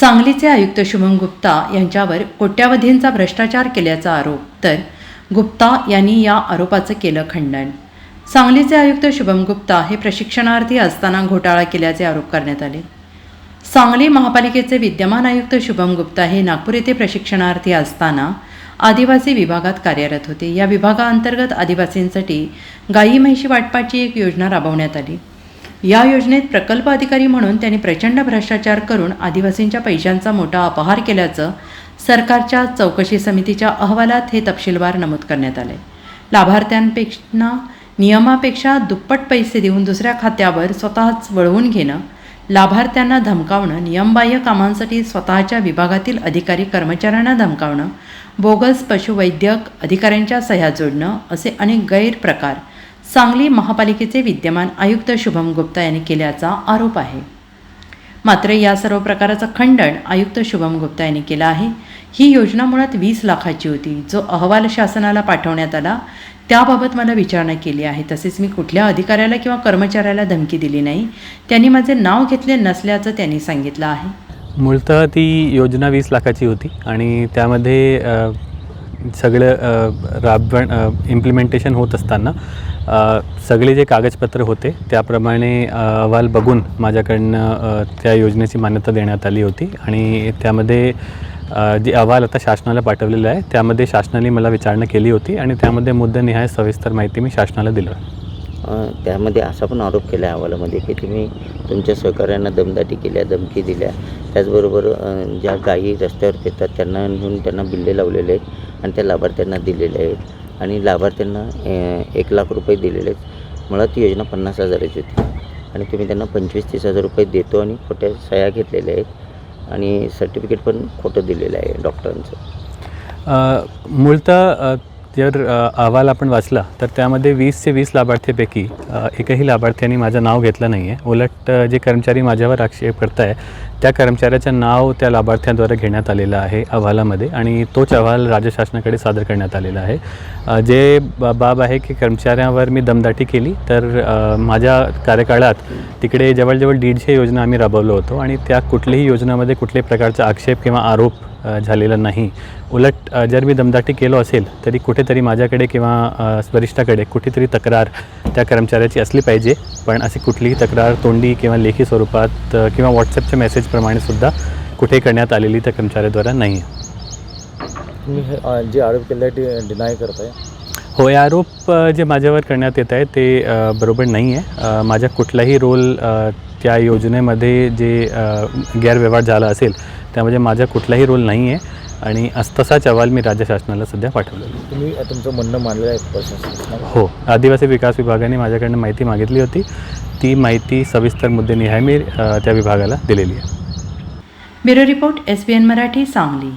सांगलीचे आयुक्त शुभम गुप्ता यांच्यावर कोट्यावधींचा भ्रष्टाचार केल्याचा आरोप तर गुप्ता यांनी या आरोपाचं केलं खंडन. सांगलीचे आयुक्त शुभम गुप्ता हे प्रशिक्षणार्थी असताना घोटाळा केल्याचे आरोप करण्यात आले. सांगली महापालिकेचे विद्यमान आयुक्त शुभम गुप्ता हे नागपूर येथे प्रशिक्षणार्थी असताना आदिवासी विभागात कार्यरत होते. या विभागाअंतर्गत आदिवासींसाठी गाई म्हैशी वाटपाची एक योजना राबवण्यात आली. या योजनेत प्रकल्प अधिकारी म्हणून त्यांनी प्रचंड भ्रष्टाचार करून आदिवासींच्या पैशांचा मोठा अपहार केल्याचं सरकारच्या चौकशी समितीच्या अहवालात हे तपशीलवार नमूद करण्यात आले लाभार्थ्यांपेक्षा नियमापेक्षा दुप्पट पैसे देऊन दुसऱ्या खात्यावर स्वतःच वळवून घेणं लाभार्थ्यांना धमकावणं नियमबाह्य कामांसाठी स्वतःच्या विभागातील अधिकारी कर्मचाऱ्यांना धमकावणं बोगस पशुवैद्यक अधिकाऱ्यांच्या सह्या जोडणं असे अनेक गैरप्रकार सांगली महापालिकेचे विद्यमान आयुक्त शुभम गुप्ता यांनी केल्याचा आरोप आहे. मात्र या सर्व प्रकाराचं खंडन आयुक्त शुभम गुप्ता यांनी केलं आहे. ही योजना मुळात वीस लाखाची होती. जो अहवाल शासनाला पाठवण्यात आला त्याबाबत मला विचारणा केली आहे. तसेच मी कुठल्या अधिकाऱ्याला किंवा कर्मचाऱ्याला धमकी दिली नाही. त्यांनी माझे नाव घेतले नसल्याचं त्यांनी सांगितलं आहे. मूळतः ती योजना वीस लाखाची होती आणि त्यामध्ये सगळं अ, राबवण इम्प्लिमेंटेशन होत असताना सगळे जे कागदपत्र होते त्याप्रमाणे अहवाल बघून माझ्याकडनं त्या योजनेची मान्यता देण्यात आली होती. आणि त्यामध्ये जे अहवाल आता शासनाला पाठवलेला आहे त्यामध्ये शासनाने मला विचारणा केली होती आणि त्यामध्ये मुद्दनिहाय सविस्तर माहिती मी शासनाला दिलं. त्यामध्ये असा पण आरोप केला आहे अहवालामध्ये की तुम्ही तुमच्या सहकाऱ्यांना दमदाटी केल्या धमकी दिल्या. त्याचबरोबर ज्या गायी रस्त्यावर येतात त्यांना नेऊन त्यांना बिल्ले लावलेले आहेत आणि त्या लाभार्थ्यांना दिलेले आहेत. आणि लाभार्थ्यांना एक लाख रुपये दिलेले आहेत. मुळात ती योजना पन्नास हजाराची होती. आणि तुम्ही त्यांना पंचवीस तीस हजार रुपये देतो आणि खोट्या सह्या घेतलेल्या आहेत. आणि सर्टिफिकेट पण खोटं दिलेलं आहे डॉक्टरांचं. मूळतः जर अहवाल आपण वाचला तर त्यामध्ये वीस ते वीस लाभार्थीपैकी एकही लाभार्थ्यांनी माझं नाव घेतलं नाही आहे उलट जे कर्मचारी माझ्यावर आक्षेप करत आहे त्या कर्मचाऱ्याचं नाव त्या लाभार्थ्यांद्वारे घेण्यात आलेलं आहे अहवालामध्ये आणि तोच अहवाल राज्य शासनाकडे सादर करण्यात आलेला आहे. जे बाब आहे की कर्मचाऱ्यांवर मी दमदाटी केली तर माझ्या कार्यकाळात तिकडे जवळजवळ दीडशे योजना आम्ही राबवलो होतो आणि त्या कुठल्याही योजनामध्ये कुठल्याही प्रकारचा आक्षेप किंवा आरोप झालेला नाही. उलट जर मी दमदाटी केलो असेल तरी कुठेतरी माझ्याकडे किंवा वरिष्ठाकडे कुठेतरी तक्रार त्या कर्मचाऱ्याची असली पाहिजे. पण अशी कुठलीही तक्रार तोंडी किंवा लेखी स्वरूपात किंवा व्हॉट्सअपच्या मेसेजप्रमाणे सुद्धा कुठे करण्यात आलेली त्या कर्मचाऱ्याद्वारा नाही आहे तुम्ही हे, जे आरोप केले आहे ते डिनाय करताय? हो हे आरोप जे माझ्यावर करण्यात येत आहे ते बरोबर नाही आहे अ, माझा कुठलाही रोल त्या योजनेमध्ये जे गैरव्यवहार झाला असेल त्यामध्ये माझा कुठलाही रोल नाही आहे आणि अस तसाच अहवाल मी राज्य शासनाला सध्या पाठवलेला. तुम्ही तुमचं म्हणणं मांडलेलं आहे हो. आदिवासी विकास विभागाने माझ्याकडनं माहिती मागितली होती. ती माहिती सविस्तर मुद्देनिहाय मी अ, त्या विभागाला दिलेली आहे. Bureau report S B N Marathi Sangli.